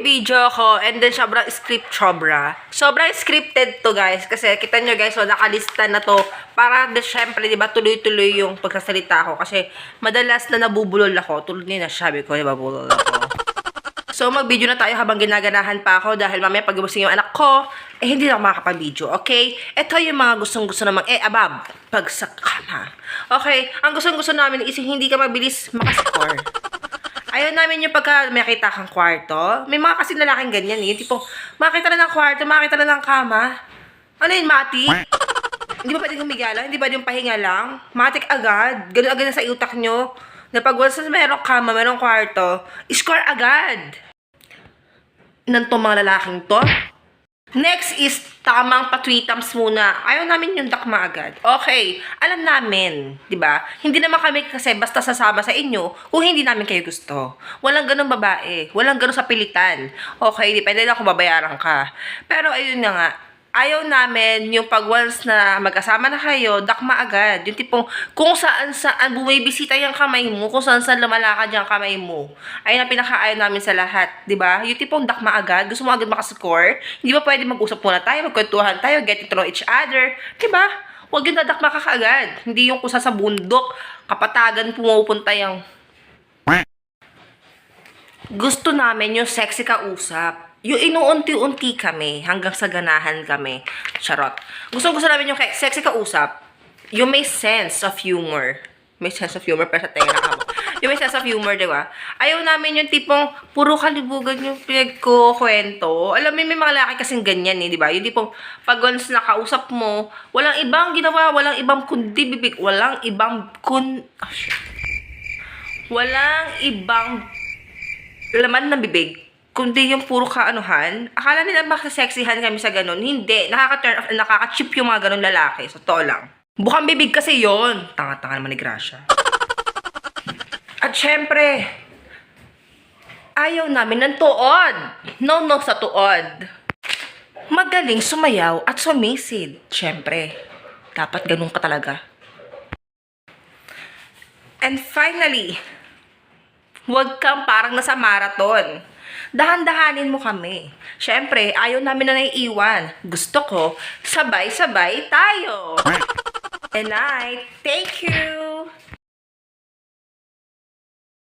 video ako and then sobrang script sobra. Sobrang scripted to guys kasi kita nyo guys so nakalista na to para de, syempre di ba tuloy-tuloy yung pagsasalita ko kasi madalas na nabubulol ako tulad ni nasabi ko di bulol ako. So, mag-video na tayo habang ginaganahan pa ako dahil mamaya pag gumising yung anak ko, eh hindi na ako makakapag-video, okay? Ito yung mga gustong-gusto namang eh abab pag sa kama. Okay, ang gustong-gusto namin is hindi ka mabilis makascore. Ayaw namin yung pagka makita kang kwarto. May mga kasi lalaking ganyan eh. Yung tipong, makita na ng kwarto, makita na ng kama. Ano yun, mati? Hindi ba pwede gumigala? Hindi ba yung pahinga lang? Matik agad. Ganun agad na sa utak nyo. Na pag once merong kama, merong kwarto, score agad. Nang to mga lalaking to. Next is tamang patwitams muna. Ayaw namin yung dakma agad. Okay, alam namin, 'di ba? Hindi naman kami kasi basta sasama sa inyo kung hindi namin kayo gusto. Walang ganung babae, walang ganun sa pilitan. Okay, depende lang kung babayaran ka. Pero ayun na nga, ayaw namin yung pag once na magkasama na kayo, dakma agad. Yung tipong kung saan saan bumibisita yung kamay mo, kung saan saan lumalakad yung kamay mo. Ayun ang pinakaayaw namin sa lahat, di ba? Yung tipong dakma agad, gusto mo agad makascore, hindi ba pwede mag-usap muna tayo, magkwentuhan tayo, get to know each other, di ba? Huwag yung dadakma ka kaagad. Hindi yung kusa sa bundok, kapatagan pumupunta yung gusto namin yung sexy kausap. Yung inuunti-unti kami hanggang sa ganahan kami. Charot. Gusto gusto namin yung sexy kausap. Yung may sense of humor. May sense of humor pero sa tenga na mo. Yung may sense of humor, di ba? Ayaw namin yung tipong puro kalibugan yung pinagkukwento. Alam mo, may mga laki kasing ganyan eh, di ba? Yung tipong pag once nakausap mo, walang ibang ginawa, walang ibang kundi bibig, walang ibang kun... Ah, shit. Walang ibang laman ng bibig, kundi yung puro kaanuhan. Akala nila makasexihan kami sa ganun. Hindi. Nakaka-turn off, nakaka-chip yung mga ganun lalaki. So, to lang. Bukang bibig kasi yon Tanga-tanga naman ni Gracia. At syempre, ayaw namin ng tuod. No, no sa tuod. Magaling sumayaw at sumisid. Syempre, dapat ganun ka talaga. And finally, Huwag kang parang nasa marathon. Dahan-dahanin mo kami. Siyempre, ayaw namin na naiiwan. Gusto ko, sabay-sabay tayo. And I, thank you!